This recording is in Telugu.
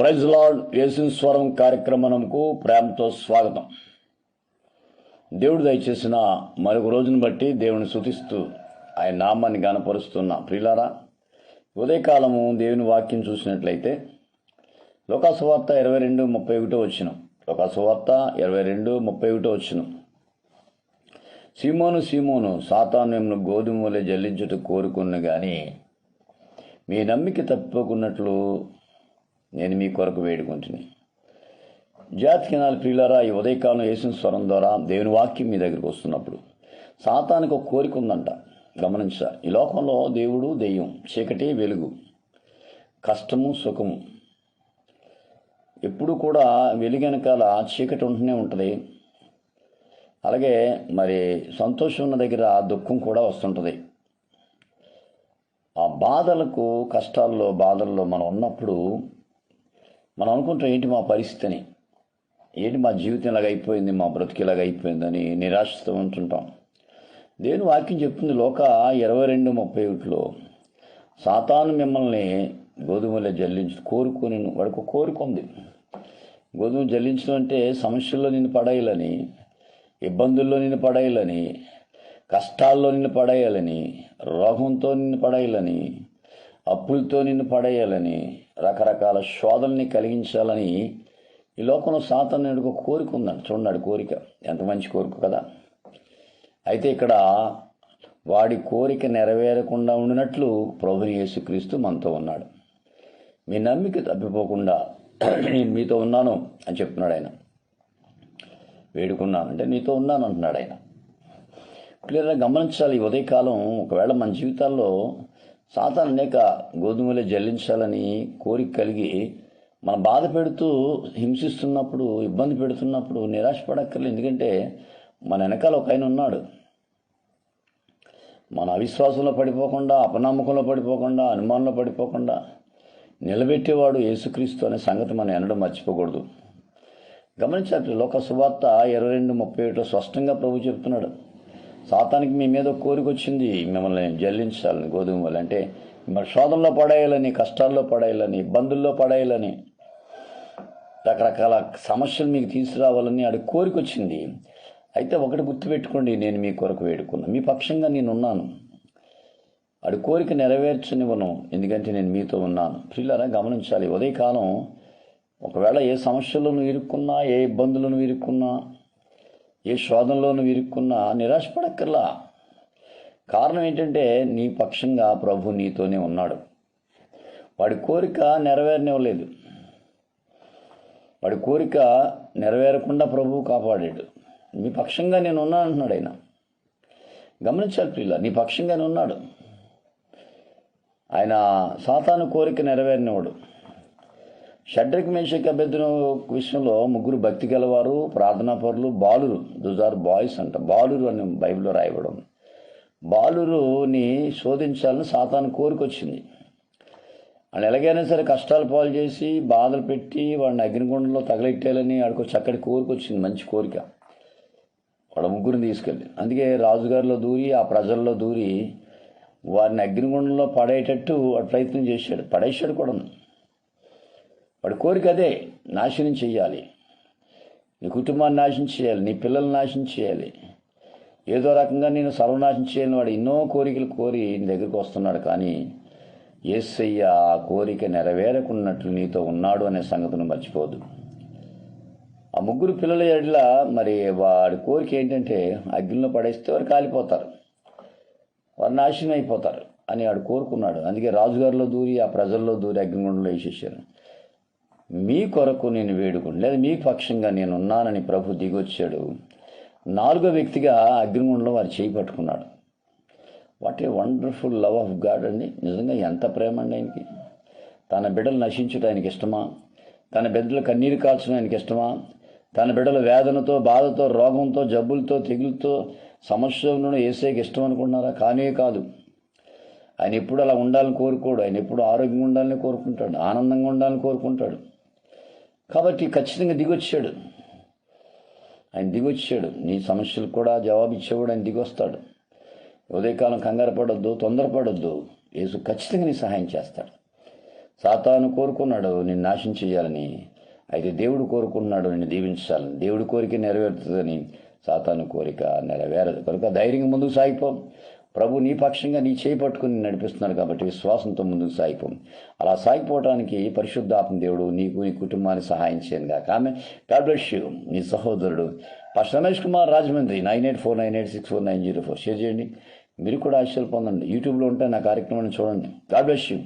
ప్రైజ్ లార్డ్ యేసు స్వరం కార్యక్రమంకు ప్రేమతో స్వాగతం. దేవుడు దయచేసిన మరొక రోజును బట్టి దేవుని శుతిస్తూ ఆయన నామాన్ని గనపరుస్తున్న ప్రిలారా ఉదయకాలము దేవుని వాక్యం చూసినట్లయితే లోకాసువార్త ఇరవై రెండు ముప్పై ఒకటో వచ్చిన లోకాసువార్త ఇరవై రెండు ముప్పై ఒకటో వచ్చిన సీమోను సీమోను సాతాను గోధుమ గోధుమలే జల్లించుట కోరుకున్న కానీ మీ నమ్మిక తప్పుకున్నట్లు నేను మీ కొరకు వేడుకుంటుని జాతికినాలు ప్రియులారా ఈ ఉదయకాలం వేసిన స్వరం ద్వారా దేవుని వాక్యం మీ దగ్గరికి వస్తున్నప్పుడు సాతానికి ఒక కోరిక ఉందంట. గమనించారు ఈ లోకంలో దేవుడు దెయ్యం చీకటి వెలుగు కష్టము సుఖము. ఎప్పుడు కూడా వెలుగు వెనకాల చీకటి ఉంటూనే ఉంటుంది. అలాగే మరి సంతోషం ఉన్న దగ్గర దుఃఖం కూడా వస్తుంటుంది. ఆ బాధలకు కష్టాల్లో బాధల్లో మనం ఉన్నప్పుడు మనం అనుకుంటాం ఏంటి మా పరిస్థితిని? ఏంటి మా జీవితం ఇలాగ అయిపోయింది? మా బ్రతికి ఇలాగ అయిపోయిందని నిరాశతో ఉంటుంటాం. దేవుని వాక్యం చెప్తుంది లోక ఇరవై రెండు ముప్పై ఒకటిలో సాతాను మిమ్మల్ని గోధుమలే జల్లించు కోరుకొని వాడికి కోరుకుంది కోరిక ఉంది. గోధుమ జల్లించడం అంటే సమస్యల్లో నిన్ను పడేయాలని ఇబ్బందుల్లో నిన్ను పడేయాలని కష్టాల్లో నిన్ను పడేయాలని రోగంతో నిన్ను పడేయాలని అప్పులతో నిన్ను పడేయాలని రకరకాల శోధనని కలిగించాలని ఈ లోకంలో సాతానుడికి ఒక కోరిక ఉందండి చూడండి కోరిక. ఎంత మంచి కోరిక కదా. అయితే ఇక్కడ వాడి కోరిక నెరవేరకుండా ఉండినట్లు ప్రభుని యేసుక్రీస్తు మనతో ఉన్నాడు. మీ నమ్మిక తప్పిపోకుండా నేను మీతో ఉన్నాను అని చెప్తున్నాడు ఆయన. వేడుకున్నాను అంటే నీతో ఉన్నాను అంటున్నాడు ఆయన. క్లియర్గా గమనించాలి ఈ ఉదయకాలం. ఒకవేళ మన జీవితాల్లో సాతాను అనేక గోధుమలే జల్లించాలని కోరిక కలిగి మన బాధ పెడుతూ హింసిస్తున్నప్పుడు ఇబ్బంది పెడుతున్నప్పుడు నిరాశపడక్కర్లేదు. ఎందుకంటే మన వెనకాల ఒక ఆయన ఉన్నాడు. మన అవిశ్వాసంలో పడిపోకుండా అపనమ్మకంలో పడిపోకుండా అనుమానంలో పడిపోకుండా నిలబెట్టేవాడు యేసుక్రీస్తు అనే సంగతి మనం ఎనడం మర్చిపోకూడదు. గమనించాలి లోక సువార్త ఇరవై రెండు ముప్పై ఏటో స్పష్టంగా ప్రభు చెప్తున్నాడు. సాతానికి మీ మీద కోరిక వచ్చింది మిమ్మల్ని జల్లించాలని గోధుమ వల్ల అంటే మిమ్మల్ని శోధంలో పడేయాలని కష్టాల్లో పడేయాలని ఇబ్బందుల్లో పడేయాలని రకరకాల సమస్యలు మీకు తీసుకురావాలని ఆడి కోరిక వచ్చింది. అయితే ఒకటి గుర్తుపెట్టుకోండి నేను మీ కొరకు వేడుకున్నాను మీ పక్షంగా నేను ఉన్నాను ఆడి కోరిక నెరవేర్చనివ్వను ఎందుకంటే నేను మీతో ఉన్నాను. పిల్లరా గమనించాలి ఉదయకాలం ఒకవేళ ఏ సమస్యలను ఇరుక్కున్నా ఏ ఇబ్బందులను ఇరుక్కున్నా ఏ శోధనలో ఇరుక్కున్నా నిరాశపడక్కర్లా. కారణం ఏంటంటే నీ పక్షంగా ప్రభు నీతోనే ఉన్నాడు. వాడి కోరిక నెరవేరనివ్వలేదు. వాడి కోరిక నెరవేరకుండా ప్రభువు కాపాడాడు. నీ పక్షంగా నేను ఉన్నాను అంటున్నాడు ఆయన. గమనించాలి పిల్ల నీ పక్షంగానే ఉన్నాడు. ఆయన సాతాను కోరిక నెరవేరినవాడు షడ్రిక్ మేషక్ అభ్యర్థుల విషయంలో ముగ్గురు భక్తి గలవారు ప్రార్థనా పరులు బాలురు. దోస్ ఆర్ బాయ్స్ అంట. బాలురు అని బైబిల్లో రాయబడం బాలురుని శోధించాలని సాతాను కోరిక వచ్చింది వాళ్ళు ఎలాగైనా సరే కష్టాలు పాలు చేసి బాధలు పెట్టి వాడిని అగ్నిగుండంలో తగలెట్టాలని ఆడికి చక్కటి కోరికొచ్చింది. మంచి కోరిక. వాళ్ళ ముగ్గురిని తీసుకెళ్ళి. అందుకే రాజుగారిలో దూరి ఆ ప్రజల్లో దూరి వారిని అగ్నిగుండంలో పడేటట్టు వాడు ప్రయత్నం చేశాడు. పడేశాడు కూడా వాడి కోరిక అదే నాశనం చేయాలి నీ కుటుంబాన్ని నాశనం చేయాలి నీ పిల్లల్ని నాశనం చేయాలి ఏదో రకంగా నేను సర్వనాశనం చేయాలని వాడు ఎన్నో కోరికలు కోరి నీ దగ్గరికి వస్తున్నాడు కానీ ఏసయ్య ఆ కోరిక నెరవేరకున్నట్లు నీతో ఉన్నాడు అనే సంగతిని మర్చిపోదు. ఆ ముగ్గురు పిల్లల ఎడ్ల మరి వాడి కోరిక ఏంటంటే అగ్నిలో పడేస్తే వారు కాలిపోతారు. వారు నాశనం అయిపోతారు అని వాడు కోరుకున్నాడు. అందుకే రాజుగారిలో దూరి ఆ ప్రజల్లో దూరి అగ్నిగుండంలో వేసేసారు మీ కొరకు నేను వేడుకుని లేదా మీ పక్షంగా నేను ఉన్నానని ప్రభు దిగొచ్చాడు. నాలుగో వ్యక్తిగా అగ్నిగుండంలో వారు చేయి పట్టుకున్నాడు. What a wonderful love of God అండి. నిజంగా ఎంత ప్రేమ అండి ఆయనకి. తన బిడ్డలు నశించుట ఆయనకి ఇష్టమా? తన బిడ్డలు కన్నీరు కాల్చడం ఆయనకి ఇష్టమా? తన బిడ్డల వేదనతో బాధతో రోగంతో జబ్బులతో తెగులతో సమస్యలను వేసేకి ఇష్టం అనుకుంటున్నారా? కానే కాదు. ఆయన ఎప్పుడు అలా ఉండాలని కోరుకోడు. ఆయన ఎప్పుడు ఆరోగ్యంగా ఉండాలని కోరుకుంటాడు. ఆనందంగా ఉండాలని కోరుకుంటాడు. కాబట్టి ఖచ్చితంగా దిగొచ్చాడు. ఆయన దిగొచ్చాడు. నీ సమస్యలకు కూడా జవాబు ఇచ్చేవాడు ఆయన దిగొస్తాడు. ఉదయకాలం కంగారు పడొద్దు తొందరపడొద్దు యేసు ఖచ్చితంగా నీ సహాయం చేస్తాడు. సాతాను కోరుకున్నాడు నిన్ను నాశనం చేయాలని. అయితే దేవుడు కోరుకున్నాడు నిన్ను దీవించాలని. దేవుడి కోరిక నెరవేరుతుందని సాతాను కోరిక నెరవేరదు. కనుక ధైర్యంగా ముందుకు సాగిపో. ప్రభు నీ పక్షంగా నీ చేయి పట్టుకుని నడిపిస్తున్నాడు కాబట్టి విశ్వాసంతో ముందుకు సాగిపో. అలా సాగిపోవడానికి పరిశుద్ధాత్మ దేవుడు నీకు నీ కుటుంబాన్ని సహాయం చేయను కాక ఆమె గాడ్ బ్లెస్ యూ నీ సహోదరుడు. First Ramesh Kumar Rajahmundry nine eight four nine eight six four nine zero four. Share చేయండి. మీరు కూడా ఆశ్చర్య పొందండి. యూట్యూబ్లో ఉంటే నా కార్యక్రమాన్ని చూడండి. God bless you